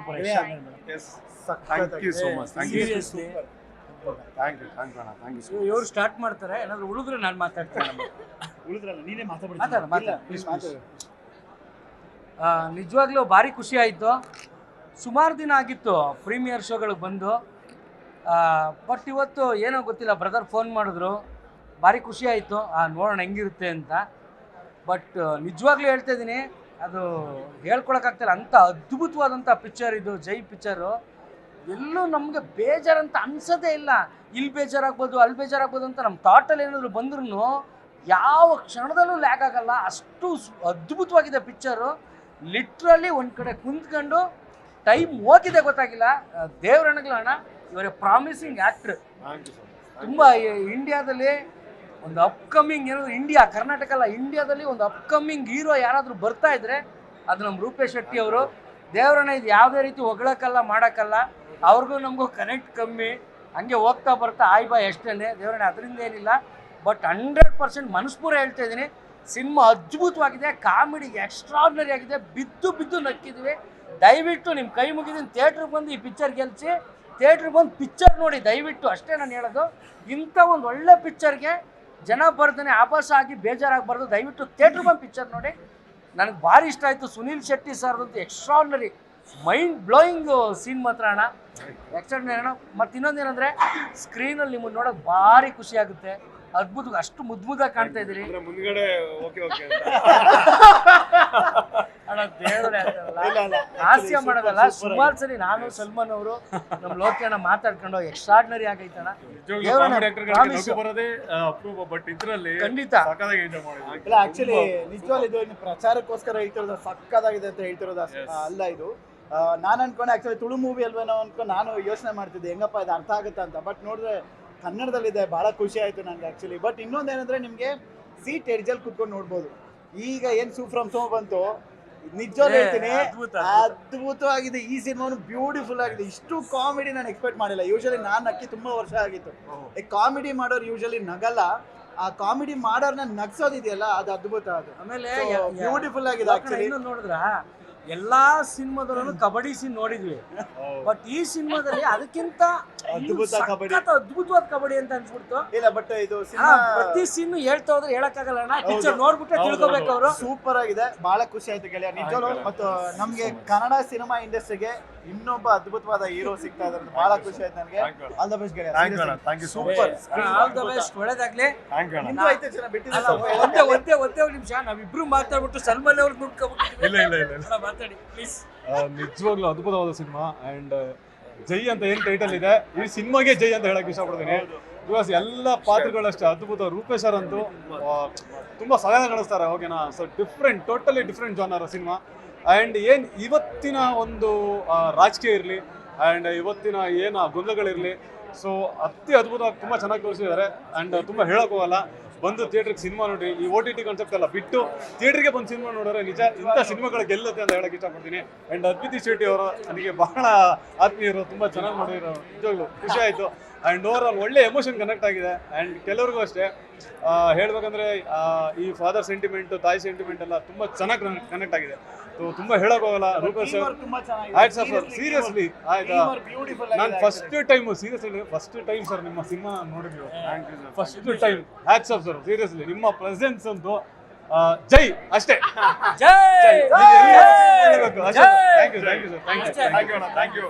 Super thank you so much thank you seriously thank you thank ಅಣ್ಣ thank you so ಇವ್ರು start ಮಾಡ್ತಾರೆ ಏನಾದ್ರು ಉಳಿದ್ರೆ ನಾನು ಮಾತಾಡ್ತೀನಿ ಉಳಿದ್ರಲ್ಲ ನೀನೇ ಮಾತಾಡು ಮಾತಾಡ್ಬಿಡಿ ಮಾತಾಡು. ಪ್ಲೀಸ್ ಪ್ಲೀಸ್ ನಿಜವಾಗ್ಲೂ ಭಾರಿ ಖುಷಿ ಆಯಿತು. ಸುಮಾರು ದಿನ ಆಗಿತ್ತು ಪ್ರೀಮಿಯರ್ ಶೋಗಳಿಗೆ ಬಂದು. ಬಟ್ ಇವತ್ತು ಏನೋ ಗೊತ್ತಿಲ್ಲ ಬ್ರದರ್ ಫೋನ್ ಮಾಡಿದ್ರು. ಭಾರಿ ಖುಷಿ ಆಯಿತು. ನೋಡೋಣ ಹೆಂಗಿರುತ್ತೆ ಅಂತ. ಬಟ್ ನಿಜವಾಗ್ಲೂ ಹೇಳ್ತಾ ಇದ್ದೀನಿ ಅದು ಹೇಳ್ಕೊಳಕ್ಕಾಗ್ತಿಲ್ಲ. ಅಂಥ ಅದ್ಭುತವಾದಂಥ ಪಿಕ್ಚರ್ ಇದು ಜೈ ಪಿಕ್ಚರು ಎಲ್ಲೂ ನಮಗೆ ಬೇಜಾರಂತ ಅನ್ಸೋದೇ ಇಲ್ಲ. ಇಲ್ಲಿ ಬೇಜಾರಾಗ್ಬೋದು ಅಲ್ಲಿ ಬೇಜಾರಾಗ್ಬೋದು ಅಂತ ನಮ್ಮ ಥಾಟಲ್ಲಿ ಏನಾದರೂ ಬಂದ್ರೂ ಯಾವ ಕ್ಷಣದಲ್ಲೂ ಲ್ಯಾಕ್ ಆಗಲ್ಲ. ಅಷ್ಟು ಅದ್ಭುತವಾಗಿದೆ ಪಿಕ್ಚರು ಲಿಟ್ರಲಿ ಒಂದು ಕಡೆ ಕುಂತ್ಕೊಂಡು ಟೈಮ್ ಹೋಗಿದೆ ಗೊತ್ತಾಗಿಲ್ಲ. ದೇವರಣಗಳಣ್ಣ ಇವರ ಪ್ರಾಮಿಸಿಂಗ್ ಆ್ಯಕ್ಟ್ರ್ ತುಂಬ ಇಂಡಿಯಾದಲ್ಲಿ ಒಂದು ಅಪ್ಕಮಿಂಗ್ ಏನಾದ್ರು ಇಂಡಿಯಾ ಕರ್ನಾಟಕ ಅಲ್ಲ ಇಂಡಿಯಾದಲ್ಲಿ ಒಂದು ಅಪ್ಕಮಿಂಗ್ ಹೀರೋ ಯಾರಾದರೂ ಬರ್ತಾ ಇದ್ರೆ ಅದು ನಮ್ಮ ರೂಪೇಶ್ ಶೆಟ್ಟಿ ಅವರು. ದೇವರನ್ನ ಇದು ಯಾವುದೇ ರೀತಿ ಹೊಗಳಕ್ಕಲ್ಲ ಮಾಡೋಕ್ಕಲ್ಲ ಅವ್ರಿಗೂ ನಮಗೂ ಕನೆಕ್ಟ್ ಕಮ್ಮಿ. ಹಂಗೆ ಹೋಗ್ತಾ ಬರ್ತಾ ಆಯ್ ಬಾಯ್ ಎಷ್ಟೇ ದೇವರನ್ನ ಅದರಿಂದ ಏನಿಲ್ಲ. ಬಟ್ ಹಂಡ್ರೆಡ್ ಪರ್ಸೆಂಟ್ ಮನಸ್ಪೂರ ಹೇಳ್ತಾ ಇದ್ದೀನಿ. ಸಿನಿಮಾ ಅದ್ಭುತವಾಗಿದೆ ಕಾಮಿಡಿ ಎಕ್ಸ್ಟ್ರಾರ್ಡಿನರಿ ಆಗಿದೆ. ಬಿದ್ದು ಬಿದ್ದು ನಕ್ಕಿದ್ವಿ. ದಯವಿಟ್ಟು ನಿಮ್ಮ ಕೈ ಮುಗಿದಿನ ಥಿಯೇಟ್ರಿಗೆ ಬಂದು ಈ ಪಿಕ್ಚರ್ ಗೆಲ್ಲಿಸಿ ಥಿಯೇಟ್ರಿಗೆ ಬಂದು ಪಿಕ್ಚರ್ ನೋಡಿ, ದಯವಿಟ್ಟು ಅಷ್ಟೇ ನಾನು ಹೇಳೋದು. ಇಂಥ ಒಂದು ಒಳ್ಳೆ ಪಿಕ್ಚರ್ಗೆ ಜನ ಬರ್ದನೆ ಆಭಾಸ ಆಗಿ ಬೇಜಾರಾಗಬಾರ್ದು ದಯವಿಟ್ಟು ಥಿಯೇಟ್ರ್ ಬಂದು ಪಿಕ್ಚರ್ ನೋಡಿ. ನನಗೆ ಭಾರಿ ಇಷ್ಟ ಆಯಿತು ಸುನೀಲ್ ಶೆಟ್ಟಿ ಸರ್ದಂತೂ ಎಕ್ಸ್ಟ್ರಾರ್ಡಿನರಿ ಮೈಂಡ್ ಬ್ಲೋಯಿಂಗ್ ಸೀನ್ ಮಾತ್ರ ಅಣ್ಣ. ಎಕ್ಸ್ಟ್ರಾರ್ಡಿನರಿ ಅಣ್ಣ. ಮತ್ತು ಇನ್ನೊಂದೇನೆಂದರೆ ಸ್ಕ್ರೀನಲ್ಲಿ ನಿಮ್ಮನ್ನು ನೋಡೋಕೆ ಭಾರಿ ಖುಷಿ ಆಗುತ್ತೆ. ಅದ್ಭುತ ಅಷ್ಟು ಮುದ್ದು ಮುದ್ದಾಗಿ ಕಾಣ್ತಾ ಇದ್ದೀರಿ. ಹಾಸ್ಯ ಮಾಡೋದಲ್ಲ ಸುಮಾರು ಸರಿ ನಾನು ಸಲ್ಮಾನ್ ಅವರು ನಮ್ಮ ಲೋಕೇನ ಮಾತಾಡ್ಕೊಂಡು ಎಕ್ಸ್ಟ್ರಾರ್ಡಿನರಿ ಬಟ್ ಇದ್ರಲ್ಲಿ ಖಂಡಿತ. ಇಲ್ಲ ಆಕ್ಚುಲಿ ನಿಜವಾಗ್ಲೂ ಇದು ಇನ್ನು ಪ್ರಚಾರಕ್ಕೋಸ್ಕರ ಹೇಳ್ತಿರೋದು ಸಕ್ಕದಾಗಿದೆ ಅಂತ ಹೇಳ್ತಿರೋದು ಅಲ್ಲ ಇದು. ನಾನು ಅನ್ಕೊಂಡೆ ಆಕ್ಚುಲಿ ತುಳು ಮೂವಿ ಅಲ್ವೇನೋ ಅನ್ಕೊಂಡು ನಾನು ಯೋಚನೆ ಮಾಡ್ತಿದ್ದೆ ಹೆಂಗಪ್ಪ ಇದು ಅರ್ಥ ಆಗುತ್ತಾ ಅಂತ. ಬಟ್ ನೋಡಿದ್ರೆ ಕನ್ನಡದಲ್ಲಿದೆ ಬಹಳ ಖುಷಿ ಆಯ್ತು ನನಗೆ ಆಕ್ಚುಲಿ ಬಟ್ ಇನ್ನೊಂದೇನಂದ್ರೆ ನಿಮಗೆ ಸೀಟ್ ಎಡ್ಜಲ್ಲಿ ಕುತ್ಕೊಂಡು ನೋಡ್ಬೋದು. ಈಗ ಏನ್ ಸೂ ಫ್ರಮ್ ಸೋ ಬಂತು ನಿಜವಾಗ್ಲೂ ಏ, ಹೇಳ್ತೀನಿ ಅದ್ಭುತ, ಅದ್ಭುತವಾಗಿದೆ. ಈ ಸಿನಿಮಾನು ಬ್ಯೂಟಿಫುಲ್ ಆಗಿದೆ. ಇಷ್ಟು ಕಾಮಿಡಿ ನಾನು ಎಕ್ಸ್ಪೆಕ್ಟ್ ಮಾಡಿಲ್ಲ. ಯೂಶಲಿ ನಾನು ಅಕ್ಕಿ ತುಂಬಾ ವರ್ಷ ಆಗಿತ್ತು. ಕಾಮಿಡಿ ಮಾಡೋರು ಯೂಶಲಿ ನಗಲ್ಲ. ಆ ಕಾಮಿಡಿ ಮಾಡೋರ್ನ ನಗ್ಸೋದಿದೆಯಲ್ಲ ಅದು ಅದ್ಭುತ ಅದು. ಆಮೇಲೆ beautiful ಆಗಿದೆ ನೋಡಿದ್ರ? ಎಲ್ಲಾ ಸಿನಿಮಾದಲ್ಲೂ ಕಬಡ್ಡಿ ಸೀನ್ ನೋಡಿದ್ವಿ. ಬಟ್ ಈ ಸಿನಿಮಾದಲ್ಲಿ ಅದಕ್ಕಿಂತ ಅದ್ಭುತ ಕಬಡ್ಡಿ. ಅದ್ಭುತವಾದ ಕಬಡ್ಡಿ ಅಂತ ಅನ್ಸ್ಬಿಡ್ತು. ಇಲ್ಲ ಬಟ್ ಇದು ಅಣ್ಣ, ಪ್ರತಿ ಸೀನ್ ಹೇಳ್ತಾ ಹೋದ್ರೆ ಹೇಳಕ್ಕಾಗಲ್ಲ ಅಣ್ಣ. ನೋಡ್ಬಿಟ್ಟು ಪಿಕ್ಚರ್ ನೋಡ್ಬಿಟ್ಟೆ ತಿಳ್ಕೊಬೇಕು ಅವರು. ಸೂಪರ್ ಆಗಿದೆ. ಬಹಳ ಖುಷಿ ಆಯ್ತು ಗೆಳೆಯ. ಮತ್ತು ನಮ್ಗೆ ಕನ್ನಡ ಸಿನಿಮಾ ಇಂಡಸ್ಟ್ರಿಗೆ ಇನ್ನೊಬ್ಬ ಅದ್ಭುತವಾದ ಹೀರೋ ಸಿಗ್ತಾ ಇದ್ದಾರೆ. ಅಂತ ಬಹಳ ಖುಷಿ ಆಯ್ತು ನನಗೆ. ಆಲ್ ದ ಬೆಸ್ಟ್ ಗೆಳೆಯ ಥ್ಯಾಂಕ್ ಯು ಅಣ್ಣ. Thank you so super all the best ಒಳ್ಳೆದಾಗ್ಲಿ. Thank you ಅಣ್ಣ. ನಿಮ್ದು ಐತೆ ಜನ ಬಿಟ್ಟಿಲ್ಲ ಒಂದೇ ಒಂದೇ ಒಂದೇ ಒಂದು ನಿಮಿಷ. ನಾವಿಬ್ರು ಮಾತಾಡ್ಬಿಟ್ಟು ಸಲ್ಮಾನ್ ಅವ್ರಿಗೆ ನುಡ್ಕೊಬಿಟ್ಟು ಇಲ್ಲ ಇಲ್ಲ ಇಲ್ಲ ಮಾತಾಡಿ ಪ್ಲೀಸ್ ನಿಜವಾಗ್ಲೂ ಅದ್ಭುತವಾದ ಸಿನಿಮಾ. ಅಂಡ್ ಜೈ ಅಂತ ಏನ್ ಟೈಟಲ್ ಇದೆ? ಈ ಸಿನಿಮಾಗೆ ಜೈ ಅಂತ ಹೇಳಕ್ ಇಷ್ಟಪಡ್ತೀನಿ. ಬಿಕಾಸ್ ಎಲ್ಲ ಪಾತ್ರಗಳಷ್ಟೇ ಅದ್ಭುತ. ರೂಪೇಶ್ ಸರ್ ಅಂತೂ ತುಂಬಾ ಸಹಾಯ ಕಾಣಿಸ್ತಾರೆ ಓಕೆನಾ so different totally different genre cinema. And ಏನು ಇವತ್ತಿನ ಒಂದು ರಾಜಕೀಯ ಇರಲಿ ಆ್ಯಂಡ್ ಇವತ್ತಿನ ಏನು ಗೊಂದಲಗಳಿರಲಿ ಸೊ ಅತಿ ಅದ್ಭುತವಾಗಿ ತುಂಬಾ ಚೆನ್ನಾಗಿ ತೋರಿಸಿದ್ದಾರೆ. ಆ್ಯಂಡ್ ತುಂಬಾ ಹೋಗಲ್ಲ. ಬಂದು ಥಿಯೇಟ್ರಿಗೆ ಸಿನಿಮಾ ನೋಡಿ, ಈ ಓ ಟಿ ಟಿ ಕಾನ್ಸೆಪ್ಟ್ ಎಲ್ಲ ಬಿಟ್ಟು ಥಿಯೇಟ್ರಿಗೆ ಬಂದು ಸಿನಿಮಾ ನೋಡಿದ್ರೆ ನಿಜ ಇಂಥ ಸಿನಿಮಾಗಳು ಗೆಲ್ಲುತ್ತೆ ಅಂತ ಹೇಳಕ್ಕೆ ಇಷ್ಟಪಡ್ತೀನಿ. ಆ್ಯಂಡ್ ಅದ್ವಿತಿ ಶೆಟ್ಟಿ ಅವರು ನನಗೆ ಬಹಳ ಆತ್ಮೀಯರು, ತುಂಬಾ ಚೆನ್ನಾಗಿ ಮಾಡಿರೋ ನಿಜವಾಗ್ಲು ಖುಷಿ ಆಯ್ತು. ಅಂಡ್ ಓವರ್ ಆಲ್ ಒಳ್ಳೆ ಎಮೋಷನ್ ಕನೆಕ್ಟ್ ಆಗಿದೆ. ಆ್ಯಂಡ್ ಕೆಲವ್ರಿಗೂ ಅಷ್ಟೇ ಹೇಳ್ಬೇಕಂದ್ರೆ ಈ ಫಾದರ್ ಸೆಂಟಿಮೆಂಟ್ ತಾಯಿ ಸೆಂಟಿಮೆಂಟ್ ಎಲ್ಲ ತುಂಬಾ ಚೆನ್ನಾಗಿ ಕನೆಕ್ಟ್ ಆಗಿದೆ. ಸೊ ತುಂಬಾ ಹೇಳಕ್ ಹೋಗಲ್ಲ. ರೂಪೇಶ್ ಸರ್ ಆಯ್ತು ಸರ್ ಸರ್. ಸೀರಿಯಸ್ಲಿ ಆಯ್ತಾ? ನಾನು first time seriously first time sir ನಿಮ್ಮ ಸಿನಿಮಾ ನೋಡಿದ್ವಿ first time hats off sir seriously ನಿಮ್ಮ ಪ್ರೆಸೆನ್ಸ್ ಅಂತೂ ಜೈ ಅಷ್ಟೇ. ಜೈ. Thank you thank you sir thank you thank you.